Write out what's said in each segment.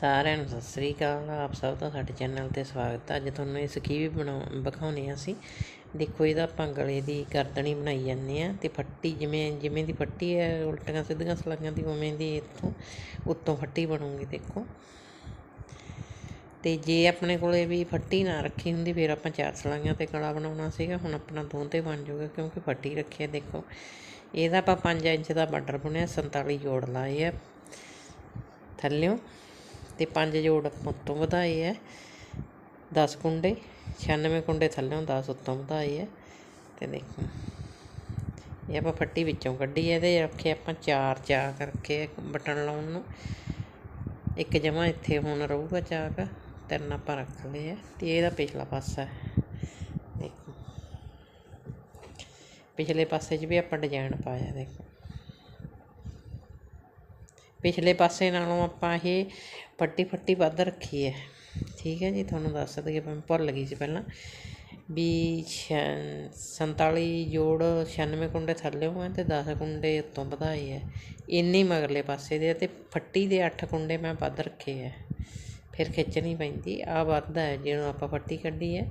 ਸਾਰਿਆਂ ਨੂੰ ਸਤਿ ਸ੍ਰੀ ਅਕਾਲ। ਆਪ ਸਭ ਦਾ ਸਾਡੇ ਚੈਨਲ ਤੇ ਸਵਾਗਤ ਹੈ। ਅੱਜ ਤੁਹਾਨੂੰ ਇਹ ਸਕੀਵੀ ਬਣਾਉ ਵਿਖਾਉਣੇ ਆ ਅਸੀਂ। ਦੇਖੋ, ਇਹਦਾ ਆਪਾਂ ਗਲੇ ਦੀ ਗਰਦਨੀ ਬਣਾਈ ਜਾਂਦੇ ਆ ਤੇ ਫੱਟੀ ਜਿਵੇਂ ਜਿਵੇਂ ਦੀ ਫੱਟੀ ਹੈ, ਉਲਟੀਆਂ ਸਿੱਧੀਆਂ ਸਲਾਈਆਂ ਦੀ, ਉਵੇਂ ਦੀ ਇੱਥੋਂ, ਉੱਤੋਂ ਫੱਟੀ ਬਣੂਗੀ, ਦੇਖੋ। ਤੇ ਜੇ ਆਪਣੇ ਕੋਲੇ ਵੀ ਫੱਟੀ ਨਾ ਰੱਖੀ ਹੁੰਦੀ, ਫਿਰ ਆਪਾਂ ਚਾਰ ਸਲਾਈਆਂ ਤੇ ਗਲਾ ਬਣਾਉਣਾ ਸੀਗਾ। ਹੁਣ ਆਪਣਾ ਦੋ ਤੇ ਬਣ ਜਾਊਗਾ, ਕਿਉਂਕਿ ਫੱਟੀ ਰੱਖੀ ਹੈ, ਦੇਖੋ। ਇਹਦਾ ਆਪਾਂ 5 ਇੰਚ ਦਾ ਬਾਰਡਰ ਬੁਣਿਆ 47 ਜੋੜ ਲਾਏ ਆ। ਥੱਲਿਓਂ ਤੇ ਪੰਜ ਜੋੜ ਉੱਤੋਂ ਵਧਾਏ ਹੈ 10 ਕੁੰਡੇ 96 ਕੁੰਡੇ ਥੱਲਿਓਂ 10 ਉੱਤੋਂ ਵਧਾਏ ਹੈ ਤੇ ਦੇਖੋ, ਇਹ ਆਪਾਂ ਫੱਟੀ ਵਿੱਚੋਂ ਕੱਢੀ ਹੈ ਇਹਦੇ ਰੱਖੇ ਆਪਾਂ ਚਾਰ ਚਾਕ ਕਰਕੇ ਬਟਨ ਲਾਉਣ ਨੂੰ। ਇੱਕ ਜਮਾ ਇੱਥੇ ਹੁਣ ਰਹੂਗਾ ਚਾਕ, ਤਿੰਨ ਆਪਾਂ ਰੱਖ ਲਏ ਆ ਤੇ ਇਹਦਾ ਪਿਛਲਾ ਪਾਸਾ ਦੇਖੋ, ਪਿਛਲੇ ਪਾਸੇ 'ਚ ਵੀ ਆਪਾਂ ਡਿਜ਼ਾਈਨ ਪਾਇਆ ਦੇਖੋ। ਪਿਛਲੇ ਪਾਸੇ ਨਾਲੋਂ ਆਪਾਂ ਇਹ ਫੱਟੀ ਫੱਟੀ ਵੱਧ ਰੱਖੀ ਹੈ। ਠੀਕ ਹੈ ਜੀ, ਤੁਹਾਨੂੰ ਦੱਸ ਦਈਏ ਮੈਂ ਭੁੱਲ ਗਈ ਸੀ ਪਹਿਲਾਂ। ਵੀ 47 ਜੋੜ 96 ਕੁੰਡੇ ਥੱਲੇ ਹੋਏ ਤੇ 10 ਕੁੰਡੇ ਉੱਤੋਂ ਵਧਾਏ ਹੈ। ਇੰਨੇ ਮਗਰਲੇ ਪਾਸੇ ਦੇ ਤੇ ਫੱਟੀ ਦੇ 8 ਕੁੰਡੇ ਮੈਂ ਵੱਧ ਰੱਖੇ ਹੈ। ਫਿਰ ਖਿੱਚਣੀ ਪੈਂਦੀ ਆ ਵੱਧਦਾ ਹੈ, ਜਿਹਨੂੰ ਆਪਾਂ ਫੱਟੀ ਕੱਢੀ ਹੈ,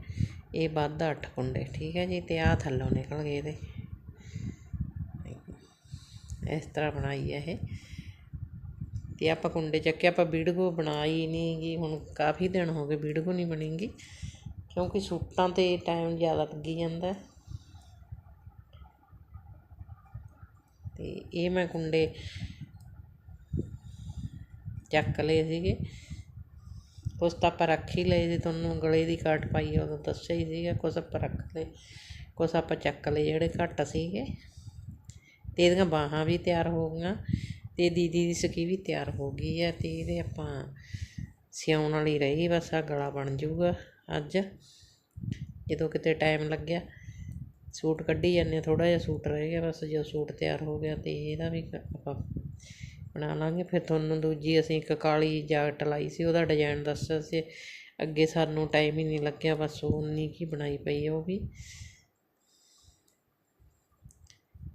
ਇਹ ਵੱਧਦਾ 8 ਕੁੰਡੇ। ਠੀਕ ਹੈ ਜੀ, ਤੇ ਆ ਥੱਲੋਂ ਨਿਕਲ ਗਏ ਇਹਦੇ। ਇਸ ਤਰ੍ਹਾਂ ਬਣਾਈ ਹੈ ਇਹ। ਅਤੇ ਆਪਾਂ ਕੁੰਡੇ ਚੱਕੇ, ਆਪਾਂ ਵੀਡੀਓ ਬਣਾਈ ਨਹੀਂ ਗੀ ਹੁਣ ਕਾਫੀ ਦਿਨ ਹੋ ਗਏ ਵੀਡੀਓ ਨਹੀਂ ਬਣੇਗੀ, ਕਿਉਂਕਿ ਸੂਟਾਂ ਤੇ ਟਾਈਮ ਜ਼ਿਆਦਾ ਲੱਗੀ ਜਾਂਦਾ। ਅਤੇ ਇਹ ਮੈਂ ਕੁੰਡੇ ਚੱਕ ਲਏ ਸੀਗੇ। ਕੁਛ ਤਾਂ ਆਪਾਂ ਰੱਖ ਹੀ ਲਏ ਸੀ ਤੁਹਾਨੂੰ ਗਲੇ ਦੀ ਕਾਟ ਪਾਈ ਉਦੋਂ ਦੱਸਿਆ ਹੀ ਸੀਗਾ, ਕੁਛ ਆਪਾਂ ਰੱਖ ਲਏ, ਕੁਛ ਆਪਾਂ ਚੱਕ ਲਏ ਜਿਹੜੇ ਘੱਟ ਸੀਗੇ। ਤੇ ਇਹਦੀਆਂ ਬਾਹਾਂ ਵੀ ਤਿਆਰ ਹੋ ਗਈਆਂ। ਅਤੇ ਦੀਦੀ ਦੀ ਸਕੀ ਵੀ ਤਿਆਰ ਹੋ ਗਈ ਹੈ ਅਤੇ ਇਹਦੇ ਆਪਾਂ ਸਿਉਣ ਵਾਲੀ ਰਹੀ, ਬਸ ਆ ਗਲਾ ਬਣ ਜਾਊਗਾ ਅੱਜ। ਜਦੋਂ ਕਿਤੇ ਟਾਈਮ ਲੱਗਿਆ, ਸੂਟ ਕੱਢੀ ਜਾਂਦੇ ਥੋੜ੍ਹਾ ਜਿਹਾ ਸੂਟ ਰਹਿ ਗਿਆ, ਬਸ ਜਦੋਂ ਸੂਟ ਤਿਆਰ ਹੋ ਗਿਆ ਤੇ ਇਹਦਾ ਵੀ ਆਪਾਂ ਬਣਾ ਲਾਂਗੇ। ਫਿਰ ਤੁਹਾਨੂੰ ਦੂਜੀ ਅਸੀਂ ਇੱਕ ਕਾਲੀ ਜਾਕਟ ਲਾਈ ਸੀ, ਉਹਦਾ ਡਿਜ਼ਾਈਨ ਦੱਸਿਆ ਸੀ। ਅੱਗੇ ਸਾਨੂੰ ਟਾਈਮ ਹੀ ਨਹੀਂ ਲੱਗਿਆ, ਬਸ ਉਨੀ ਕੀ ਬਣਾਈ ਪਈ ਉਹ ਵੀ।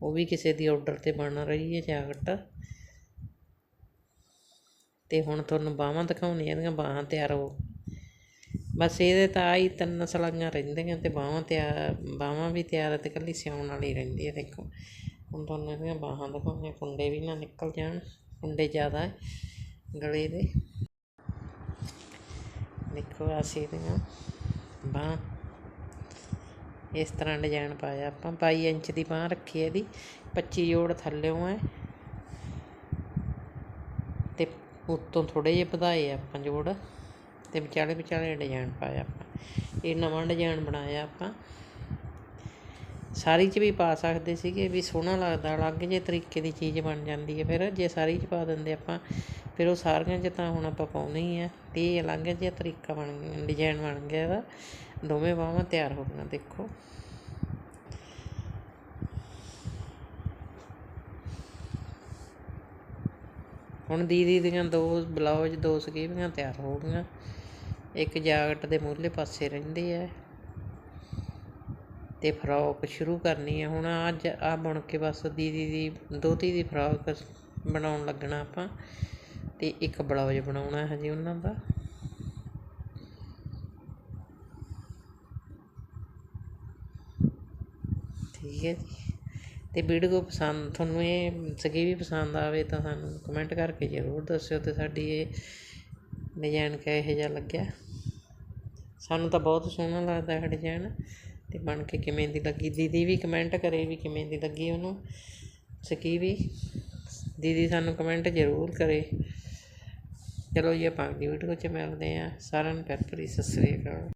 ਉਹ ਵੀ ਕਿਸੇ ਦੀ ਆਰਡਰ ਤੇ ਬਣ ਰਹੀ ਹੈ ਜਾਕਟ। ਤੇ ਹੁਣ ਤੁਹਾਨੂੰ ਬਾਹਾਂ ਦਿਖਾਉਣੀਆਂ, ਇਹਦੀਆਂ ਬਾਹਾਂ ਤਿਆਰ ਹੋ। ਬਸ ਇਹਦੇ ਤਾਂ ਆਹੀ ਤਿੰਨ ਸਲਾਈਆਂ ਰਹਿੰਦੀਆਂ ਤੇ ਬਾਹਾਂ ਤਿਆਰ, ਬਾਹਾਂ ਵੀ ਤਿਆਰ ਤੇ ਇਕੱਲੀ ਸਿਉਣ ਵਾਲੀ ਰਹਿੰਦੀ ਹੈ, ਦੇਖੋ। ਹੁਣ ਤੁਹਾਨੂੰ ਇਹਦੀਆਂ ਬਾਹਾਂ ਦਿਖਾਉਣੀਆਂ, ਕੁੰਡੇ ਵੀ ਨਾ ਨਿਕਲ ਜਾਣ, ਕੁੰਡੇ ਜ਼ਿਆਦਾ ਹੈ ਗਲੇ ਦੇ। ਦੇਖੋ ਅਸੀਂ ਇਹਦੀਆਂ ਬਾਹਾਂ। ਇਸ ਤਰ੍ਹਾਂ ਡਿਜ਼ਾਈਨ ਪਾਇਆ ਆਪਾਂ 22 ਇੰਚ ਦੀ ਬਾਹ ਰੱਖੀ ਹੈ ਇਹਦੀ 25 ਜੋੜ ਥੱਲਿਓਂ ਹੈ। ਤੇ ਉੱਤੋਂ ਥੋੜ੍ਹੇ ਜਿਹੇ ਵਧਾਏ ਆਪਾਂ ਜੋੜ ਅਤੇ ਵਿਚਾਲੇ ਵਿਚਾਲੇ ਡਿਜ਼ਾਈਨ ਪਾਇਆ ਆਪਾਂ। ਇਹ ਨਵਾਂ ਡਿਜ਼ਾਈਨ ਬਣਾਇਆ ਆਪਾਂ। ਸਾਰੀ 'ਚ ਵੀ ਪਾ ਸਕਦੇ ਸੀਗੇ ਵੀ ਸੋਹਣਾ ਲੱਗਦਾ, ਅਲੱਗ ਜੇ ਤਰੀਕੇ ਦੀ ਚੀਜ਼ ਬਣ ਜਾਂਦੀ ਹੈ ਫਿਰ। ਜੇ ਸਾਰੀ 'ਚ ਪਾ ਦਿੰਦੇ ਆਪਾਂ, ਫਿਰ ਉਹ ਸਾਰੀਆਂ 'ਚ ਤਾਂ ਹੁਣ ਆਪਾਂ ਪਾਉਣਾ ਹੀ ਆ। ਤੇ ਇਹ ਅਲੱਗ ਜਿਹਾ ਤਰੀਕਾ ਬਣ ਗਿਆ, ਡਿਜ਼ਾਈਨ ਬਣ ਗਿਆ ਇਹਦਾ। ਦੋਵੇਂ ਬਾਹਾਂ ਤਿਆਰ ਹੋ ਗਈਆਂ, ਦੇਖੋ। ਹੁਣ ਦੀਦੀ ਦੀਆਂ ਦੋ ਬਲਾਊਜ ਦੋ ਸਕੀਵੀਆਂ ਤਿਆਰ ਹੋ ਗਈਆਂ। ਇੱਕ ਜਾਕਟ ਦੇ ਮੂਹਰਲੇ ਪਾਸੇ ਰਹਿੰਦੀ ਹੈ ਤੇ ਫਰੋਕ ਸ਼ੁਰੂ ਕਰਨੀ ਹੈ ਹੁਣ ਅੱਜ ਆ ਬੁਣ ਕੇ ਬਸ ਦੀਦੀ ਦੀ ਦੋਤੀ ਦੀ ਫਰੋਕ ਬਣਾਉਣ ਲੱਗਣਾ ਆਪਾਂ। ਤੇ ਇੱਕ ਬਲਾਊਜ ਬਣਾਉਣਾ ਹਜੇ ਉਹਨਾਂ ਦਾ। ਠੀਕ ਹੈ ਜੀ। ਅਤੇ ਵੀਡੀਓ ਪਸੰਦ, ਤੁਹਾਨੂੰ ਇਹ ਸਕੀ ਵੀ ਪਸੰਦ ਆਵੇ ਤਾਂ ਸਾਨੂੰ ਕਮੈਂਟ ਕਰਕੇ ਜ਼ਰੂਰ ਦੱਸਿਓ ਅਤੇ ਸਾਡੀ ਇਹ ਡਿਜ਼ਾਇਨ ਕਿਹੋ ਜਿਹਾ ਲੱਗਿਆ। ਸਾਨੂੰ ਤਾਂ ਬਹੁਤ ਸੋਹਣਾ ਲੱਗਦਾ ਇਹ ਡਿਜ਼ਾਇਨ ਅਤੇ ਬਣ ਕੇ ਕਿਵੇਂ ਦੀ ਲੱਗੀ। ਦੀਦੀ ਵੀ ਕਮੈਂਟ ਕਰੇ ਵੀ ਕਿਵੇਂ ਦੀ ਲੱਗੀ ਉਹਨੂੰ। ਸਕੀ ਵੀ। ਦੀਦੀ ਸਾਨੂੰ ਕਮੈਂਟ ਜ਼ਰੂਰ ਕਰੇ। ਚਲੋ ਜੀ, ਆਪਾਂ ਅਗਲੀ ਵੀਡੀਓ 'ਚ ਮਿਲਦੇ ਹਾਂ। ਸਾਰਿਆਂ ਨੂੰ ਪਿਆਰ ਭਰੀ ਸਤਿ ਸ੍ਰੀ ਅਕਾਲ।